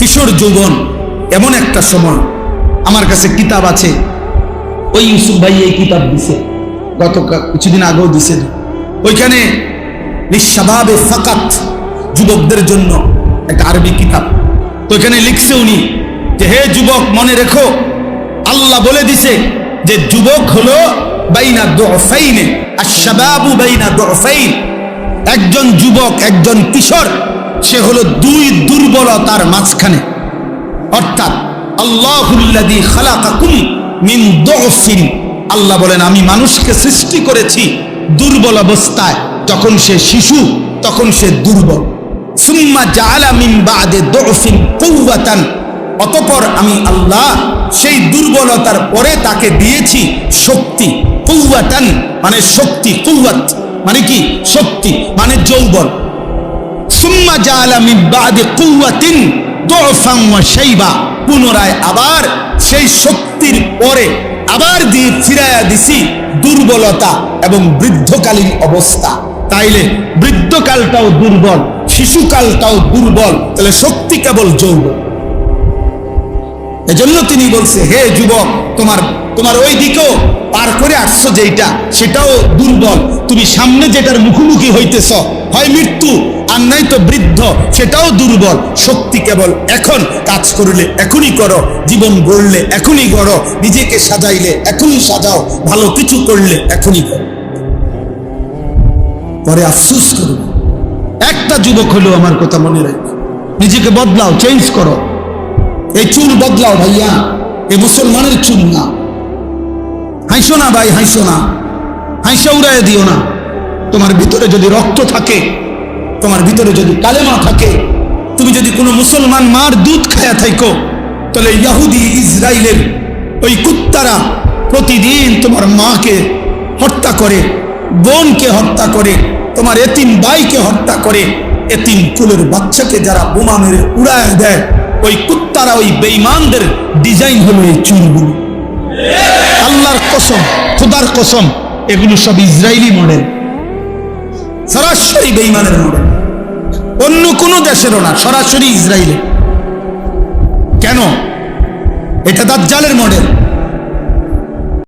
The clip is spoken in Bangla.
কিশোর যৌবন, এমন একটা সময় আমার কাছে কিতাব আছে। ওই ইউসুফ ভাই এই কিতাব দিছে গত কিছুদিন আগেও দিছে। ওইখানে নিঃস্বাভাবে ফাকাত যুবকদের জন্য একটা আরবি কিতাব। তো এখানে লিখছে উনি যে, হে যুবক, মনে রেখো, আল্লাহ বলে দিছে যে, যুবক হলো বাইনা দুফাইনে আর শাবাবু বাইনা দুফাইন। একজন যুবক, একজন কিশোর সে হলো দুই দুর্বলতার মাঝখানে। অর্থাৎ আল্লাহুল্লাদি খালাকাকুম মিন দুফিন। আল্লাহ বলেন, আমি মানুষকে সৃষ্টি করেছি দুর্বল অবস্থায়। যখন সে শিশু, তখন সে দুর্বল। সুম্মা জাআলা মিন বাদে দুফিন কুওয়াতান। অতঃপর আমি আল্লাহ সেই দুর্বলতার পরে তাকে দিয়েছি শক্তি, কুওয়াতান মানে শক্তি কৌয়াত মানে কি? শক্তি মানে যৌবন। সুম্মা শাইবা পুনরায় আবার সেই শক্তির পরে আবার দিয়ে ফিরাইয়া দিছি দুর্বলতা এবং বৃদ্ধকালীন অবস্থা। তাইলে বৃদ্ধকালটাও দুর্বল, শিশুকালটাও দুর্বল, তাহলে শক্তি কেবল যৌবন এজন্য তিনি বলছে, হে যুবক, তোমার তোমার ওই দিকেও পার করে আসছো যেটা সেটাও দুর্বল। তুমি সামনে যেটার মুখোমুখি হইতেছ, হয় মৃত্যু, আর নাই তো বৃদ্ধ, সেটাও দুর্বল। শক্তি কেবল এখন কাজ করলে এখনই করো, জীবন গড়লে এখনই গড়ো, নিজেকে সাজাইলে এখনই সাজাও, ভালো কিছু করলে এখনই করো। পরে আফসুস করো। একটা যুবক হলেও আমার কথা মনে রাখবে। নিজেকে বদলাও চেঞ্জ করো। এই চুল বদলাও ভাইয়া, এ মুসলমানের চুল না। হাইসো না ভাই, হাইসো না। হাইসা উড়াই দিও না। তোমার ভিতরে যদি রক্ত থাকে, তোমার ভিতরে যদি কালেমা থাকে, তুমি যদি কোনো মুসলমান মার দুধ খায়া থাইকো, তাহলে ইয়াহুদি ইসরায়েলের ওই কুত্তারা প্রতিদিন তোমার মাকে হত্যা করে, বোনকে হত্যা করে, তোমার এতিম বাইকে হত্যা করে, এতিম কুলের বাচ্চাকে যারা বোমা মেরে উড়ায় দেয়, ওই কুত্তারা ওই বেঈমানদের ডিজাইন হলো এই চুলগুলো। আল্লাহর কসম, খোদার কসম এগুলো সব ইসরায়েলি মডেল সরাসরি বেইমানের মডেল অন্য কোনো দেশেরও না, সরাসরি ইসরায়েলের। কেন? এটা দাজ্জালের মডেল